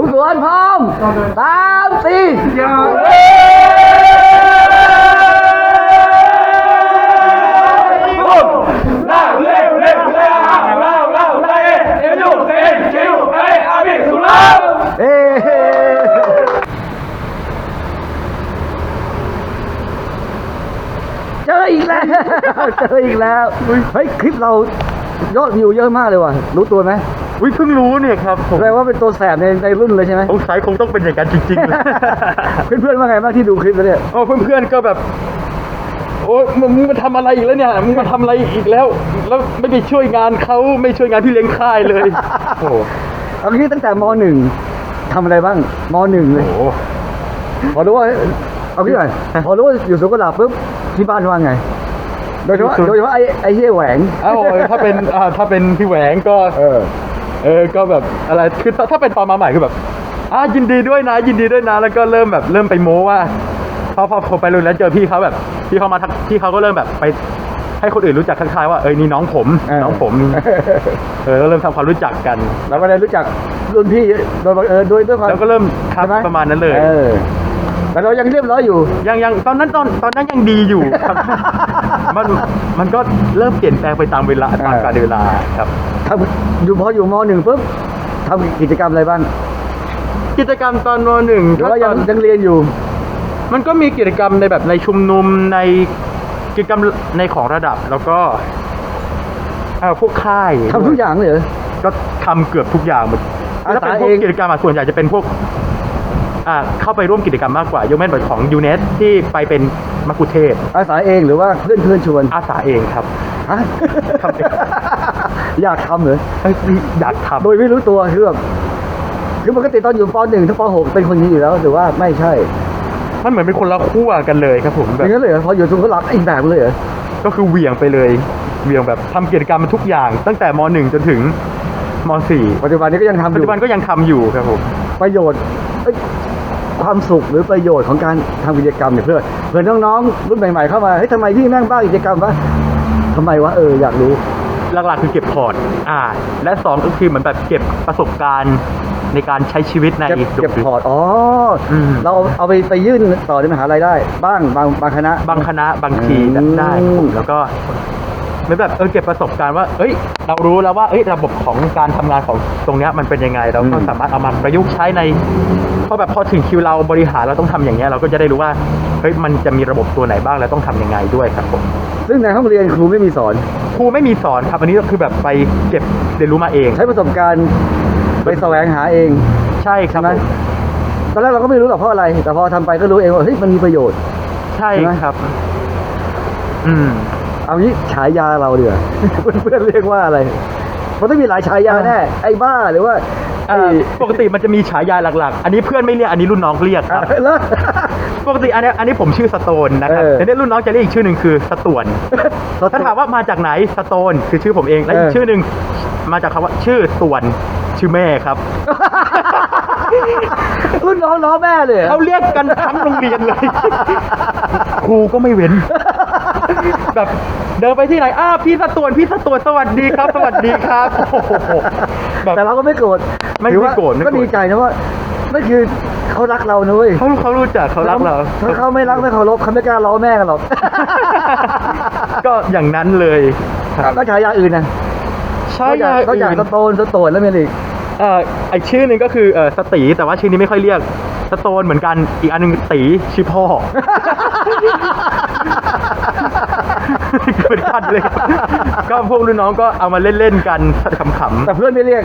ผมสวนพร้อมสามสี่เอ๊เจออีกแล้วเจออีกแล้วเฮ้ยคลิปเรายอดวิวเยอะมากเลยว่ะ รู้ตัวไหม วิเพิ่งรู้เนี่ยครับผมแปลว่าเป็นตัวแสบในในรุ่นเลยใช่ไหมสงสัยคงต้องเป็นอย่างนั้นจริงๆเลยเพื่อนๆว่าไงบ้างที่ดูคลิปแล้วเนี่ยโอ้เพื่อนๆก็แบบโอ้ยมึงมึงมาทำอะไรอีกแล้วเนี่ยมึงมาทำอะไรอีกแล้ว แล้วไม่ไปช่วยงานเขาไม่ช่วยงานพี่เลี้ยงค่ายเลยโอ้โหเอางี้ตั้งแต่มหนึ่งทำอะไรบ้างมหนึ่งเลยโอ้โหพอรู้ว่าเอางี้หน่อยพอรู้ว่าอยู่สวนกุหลาบปุ๊บที่บ้านว่าไงโดยเฉพาะโดยเฉพาะไอ้ไอ้เฮียแหวงเอ้าถ้าเป็นอ่าถ้าเป็นพี่แหวงก็ เออเออก็แบบอะไรคือถ้าถ้าเป็นตอนมาใหม่คือแบบอ่ายินดีด้วยนะ ยินดีด้วยนะ แล้วก็เริ่มแบบเริ่มไปโม้ว่าพอพอพอไปรุ่นแล้วเจอพี่เขาแบบพี่เขามาทักพี่เขาก็เริ่มแบบไปให้คนอื่นรู้จักทักทายว่าเอ้ยนี่น้องผมเออน้องผมเออก็เริ่มทำความรู้จักกัน แล้วก็ได้รู้จักรุ่นพี่โดยบังเอิญด้วยด้วยความแล้วก็เริ่มครับใช่ไหประมาณนั้นเลยเออ แต่เรายังเรียบร้อยอยู่ ยังยังตอนนั้นตอนตอนนั้นยังดีอยู่ครับ มันมันก็เริ่มเปลี่ยนแปลงไปตามเวลาตามกาลเวลาครับ ทำอยู่พออยู่มหนึ่งปุ๊บทำกิจกรรมอะไรบ้างกิจกรรมตอนมหนึ่งหรือก็ว่าตยัองนยังเรียนอยู่ มันก็มีกิจกรรมในแบบในชุมนุมในกิจกรรมในของระดับแล้วก็เอ่อพวกค่ายทำทุกอย่างเลยเหรอ ก็ทำเกือบทุกอย่างหมดอาถ้าสาเป็นพวกเอง กิจกรรมอะส่วนใหญ่จะเป็นพวกอ่า เข้าไปร่วมกิจกรรมมากกว่ายกเว้นแบบของยูเนสที่ไปเป็นมักคุเทศก์อาสาเองหรือว่าเพื่อนเพื่อนๆชวนอาสาเองครับ ฮะทำเอง อยากทำเหรอเอ้ยอยากทำ โดยไม่รู้ตัวคือแบบคือปกติตอนอยู่ปหนึ่งถึงปหกเป็นคนนี้อยู่แล้วหรือว่าไม่ใช่มันเหมือนเป็นคนละขั้วกันเลยครับผมอแบบย่างนั้นเลยเหรอพออยู่สวนกุหลาบอีกแบบเลยเหรอก็คือเหวี่ยงไปเลยเหวี่ยงแบบทำกิจกรรมทุกอย่าง ตั้งแต่ม .1 จนถึงม .4 ปัจจุบันนี้ก็ยังทำอปัจยู่จุบันก็ยังทำอยู่ครับผมประโยชน์เอ้ย ความสุขหรือประโยชน์ของการทำกิจกรรมเนี่ยเพื่อเพื่อน้องๆรุ่นใหม่ๆเข้ามาเฮ้ยทำไมพี่แม่งบ้ากิจกรรมวะทำไมวะเอออยากรู้หลักๆคือเก็บพอร์ตอ่า และสองก็คือเหมือนแบบเก็บประสบการณ์ในการใช้ชีวิตในเก็บเก็บพอร์ตอ๋ออมเราเอาไปไปยื่นต่อในมหาลัยได้ บ้างบางบางคณะ บางคณะบางทีอืมได้ครับผมแล้วก็ เหมือนแบบเออเก็บประสบการณ์ว่าเอ้ย เรารู้แล้วว่าเอ้ยระบบของการทำงานของตรงเนี้ยมันเป็นยังไง เราก็สามารถเอามาประยุกต์ใช้ในเพราะแบบพอถึงคิวเราบริหารเราต้องทำอย่างเงี้ยเราก็จะได้รู้ว่าเฮ้ยมันจะมีระบบตัวไหนบ้างแล้วต้องทำยังไงด้วยครับผมซึ่งในห้องเรียนครูไม่มีสอนครูไม่มีสอนครับอันนี้ก็คือแบบไปเก็บเรียนรู้มาเอง ใช้ประสบการณ์ไปแสวงหาเอง ใช่ครัใช่บไหมผมตอนแรกเราก็ไม่รู้หรอกเพราะอะไร แต่พอทำไปก็รู้เองว่าเฮ้ยมันมีประโยชน์ ใช่ใช่ไหมครับ อืม เอางี้ฉายาเราเดือเพื่อนๆเรียกว่าอะไร มันต้องมีหลายฉายาแน่ไอ้บ้าหรือว่าเอ่อปกติมันจะมีฉายาหลักๆ อันนี้เพื่อนไม่เรียก อันนี้รุ่นน้องเรียกครับเออแล้ว ปกติอันนี้อันนี้ผมชื่อสโตนนะครับเออแต่เนี่ยรุ่นน้องจะเรียกอีกชื่อหนึ่งคือสตวนถ้าถามว่ามาจากไหนสโตนคือชื่อผมเอง และอีเอกอชื่อหนึ่งมาจากคำว่าชื่อส่วนชื่อแม่ครับ รุ่นน้องล้อแม่เลยเหรอ เขาเรียกกันทั้งโรงเรียนเลย ครูก็ไม่เว้น แบบเดินไปที่ไหนอ้าวพี่สตวนพี่สตวนสวัสดีครับ สวัสดีครับโอ้โหแบบ แต่เราก็ไม่โกรธไม่ถือว่าไม่โกรธไม่โกรธ ก็ดีใจนะว่านั่นคือเขารักเรานะเว้ยเขาเขารู้จักเขารักเรา ถ้าเขาไม่รักไม่เคารพเขาไม่กล้าล้อแม่กันหรอกก็อย่างนั้นเลยครับแล้วฉายาอื่นนะใช่เขาอยากอื่นสโตนสโตนแล้วมีอะไรอีก เอ่อไอชื่อหนึ่งก็คือเอ่อสตีแต่ว่าชื่อนี้ไม่ค่อยเรียกสโตนเหมือนกันอีกอันหนึงตีชื่อพ่อ เป็นกันเลยครับก็พวกรุ่นน้องก็เอามาเล่นๆกันขำแต่เพื่อนไม่เรียก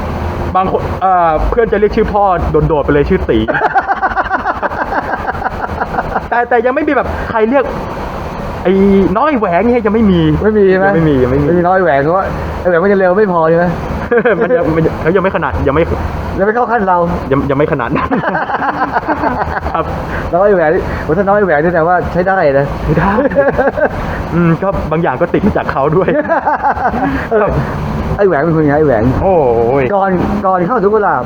ๆบางคนเอ่อเพื่อนจะเรียกชื่อพ่อโดดๆไปเลยชื่อตี แต่แต่ยังไม่มีแบบใครเรียก ไอ้น้อยแหวงเนี่ยยังไม่มีไม่มีใช่ไหมยังไม่มียังไม่มีไม่มีน้อยแหวงเพราะว่าไอ้แหวงมันจะเร็วไม่พอใช่ไหม มันยังมันยังเขายังไม่ขนาดยังไม่จะไม่เข้าขั้นเรา ยังยังไม่ขนาดนั้น ครับ น้อยแหวนผมถ้าน้อยแหวนนี่แต่ว่าใช้ได้นะ ไม่ได้ อืมก็บางอย่างก็ติดมาจากเขาด้วยเออไอ้แหวนเป็นคนยังไงไอ้แหวนโอ้ยก่อนก่อนเข้าสุกุหลาบ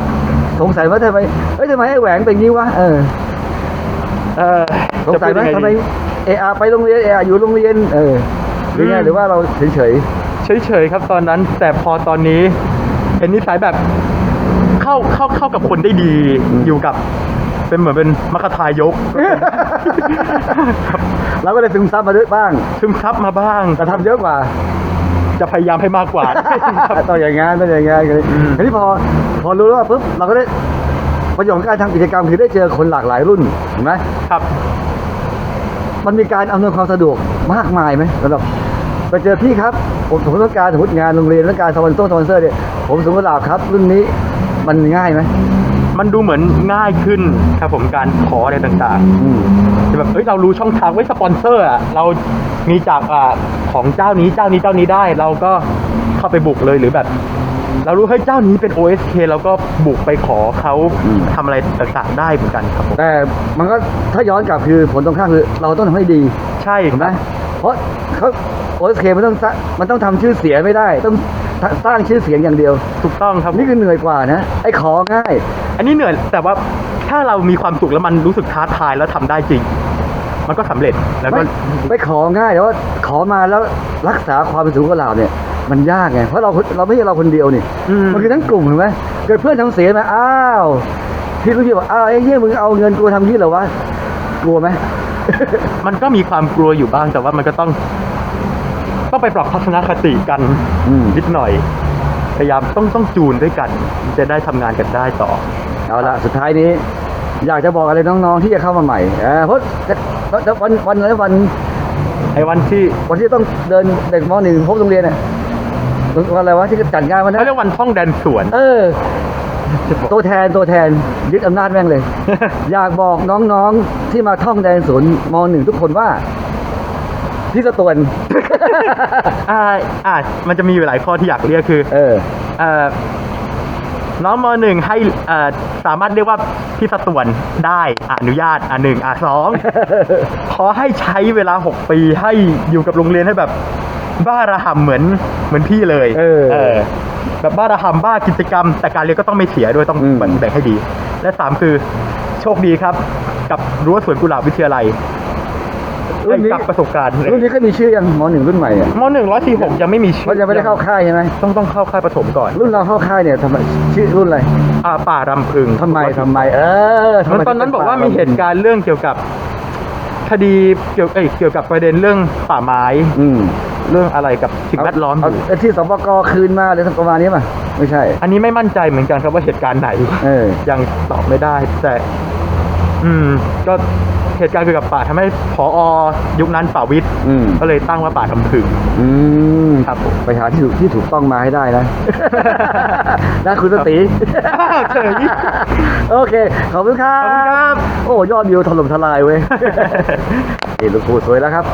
สงสัยว่าทำไมเอ้ยทำไมไอ้แหวนเป็นงี้วะเออเออสงสัยไหมจะพูดทำไมงงดี เออาไปโรงเรียนเออาอยู่โรงเรียนเออ หรือไงอืมหรือว่าเราเฉยเฉยๆครับตอนนั้น แต่พอตอนนี้เห็นนิสัยแบบเข้าาเข้าเข้ากับคนได้ดีอืมอยู่กับ เป็นเหมือนเป็นมรรคทายกเราก็เลยซึมซับมาด้วยบ้าง ซึมซับมาบ้าง แต่ทำเยอะกว่า จะพยายามให้มากกว่า ต้องอย่างงั้นต้องอย่างงั้นอืมทีนี้พอพอรู้แล้วว่าปุ๊บเราก็ได้ประโยชน์ของการทำกิจกรรมคือได้เจอคนหลากหลายรุ่นเห็นไหมครับ มันมีการอำนวยความสะดวกมากมายไหมสำหรับ ไปเจอพี่ครับ ผมสมมติต้องการสมมติงานโรงเรียนต้องการสปอนเซอร์สปอนเซอร์เนี่ยผมสมมติลาบครับ รุ่นนี้มันง่ายไหมมันดูเหมือนง่ายขึ้นครับผมการขออะไรต่างอืม ๆจะแบบเอ้ยเรารู้ช่องทางไว้สปอนเซอร์อะเรามีจากอ่าของเจ้านี้เจ้านี้เจ้านี้ได้ เราก็เข้าไปบุกเลยหรือแบบ เรารู้เฮ้ยเจ้านี้เป็น OSK เราก็บุกไปขอเขาอืม ทำอะไรต่างๆได้เหมือนกันครับผมแต่มันก็ถ้าย้อนกลับคือผลตรงข้ามคือเราต้องทำให้ดีใช่ถูกไหมเพราะเขา โอสเคมันต้องสร้างมันต้องทำชื่อเสียงไม่ได้ ต้องสร้างชื่อเสียงอย่างเดียว ถูกต้องครับนี่คือเหนื่อยกว่านะ ไอ้ของ่าย อันนี้เหนื่อยแต่ว่าถ้าเรามีความสุขแล้วมันรู้สึกท้าทายแล้วทำได้จริง มันก็สำเร็จแล้วก็ ไม่ไม่ของ่ายแต่ว่าขอมาแล้วรักษาความเป็นสูงกว่าเราเนี่ย มันยากไงเพราะเราเราไม่ใช่เราคนเดียวนี่อืม มันคือทั้งกลุ่มถูกไหมเกิดเพื่อนทำเสียมาอ้าวพี่รู้พี่บอกอ้าวไอ้เหี้ยมึงเอาเงินกูทำยี่เหรอวะกลัวไหม มันก็มีความกลัวอยู่บ้างแต่ว่ามันก็ต้อง ต้องไปปรับทัศนคติกันอืมนิดหน่อย พยายามต้องต้องจูนด้วยกัน จะได้ทำงานกันได้ต่อ เอาละสุดท้ายนี้ อยากจะบอกอะไรน้องๆที่จะเข้ามาใหม่เออเพราะจะวันวันอะไรวันไอ้วันที่วันที่ต้องเดินเด็กมหนึ่งพบโรงเรียนน่ะวันอะไรวะที่จัดงานวันนั้เขานเรียกวันท่องแดนสวน เออ ตัวแทนตัวแทนยึดอำนาจแม่งเลย อยากบอกน้องๆที่มาท่องแดนศูนย์มหนึ่งทุกคนว่า ที่สตวน อ่าอ่ามันจะมีอยู่หลายข้อที่อยากเรียกคือ เออ เอ่อน้องมหนึ่งให้เอ่อสามารถเรียกว่าพี่สตวนได้อนุญาตอ่าหนึ่งอ่าสองขอให้ใช้เวลา6ปีให้อยู่กับโรงเรียนให้แบบ บ้าระห่ำเหมือนเหมือนพี่เลยเออ แบบบ้าระห่ำบ้ากิจกรรม แต่การเรียนก็ต้องไม่เสียด้วยต้องอืม แบ่งแบ่งให้ดี และสามคือโชคดีครับ กับรั้วสวนกุหลาบวิทยาลัย รุ่นนี้กับประสบการณ์รุ่นนี้ก็มีชื่อยังมหนึ่งรุ่นใหม่อะมหนึ่งร้อยสี่หกยังไม่มีชื่เพราะยังไม่ได้เข้าค่ายใช่ไหมต้องต้องเข้าค่ายประถมก่อน รุ่นเราเข้าค่ายเนี่ยทำไมชื่อรุ่นอะไรอ่าป่ารำพึงทำไมทำไม เออทำมันไมตอนนั้นบอกว่ามีเหตุการณ์เรื่องเกี่ยวกับคดีเกี่ยวเอ้ยเกี่ยวกับประเด็นเรื่องป่าไม้อืมเรื่องอะไรกับสิ่งแวดล้อมอเอายู่เอาที่สปกคืนมาหรือประมาณนี้ป่ะไม่ใช่ อันนี้ไม่มั่นใจเหมือนกันครับว่าเหตุการณ์ไหนเออยังตอบไม่ได้ แต่ อืม ก็ เหตุการณ์เกี่ยวกับป่าทำให้ผอยุคนั้นป่าวิทย์อืม ก็เลยตั้งว่าป่าทำพึง อืมครับผม ไปหาที่ถูกที่ถูกต้องมาให้ได้นะ นะคุณสติ เฉย โอเค ขอบคุณครัขอบคุณครับ บ โอ้ ยอดวิวถล่มทลายเว้ยเอ็ลูกพูดสวยแล้วครับ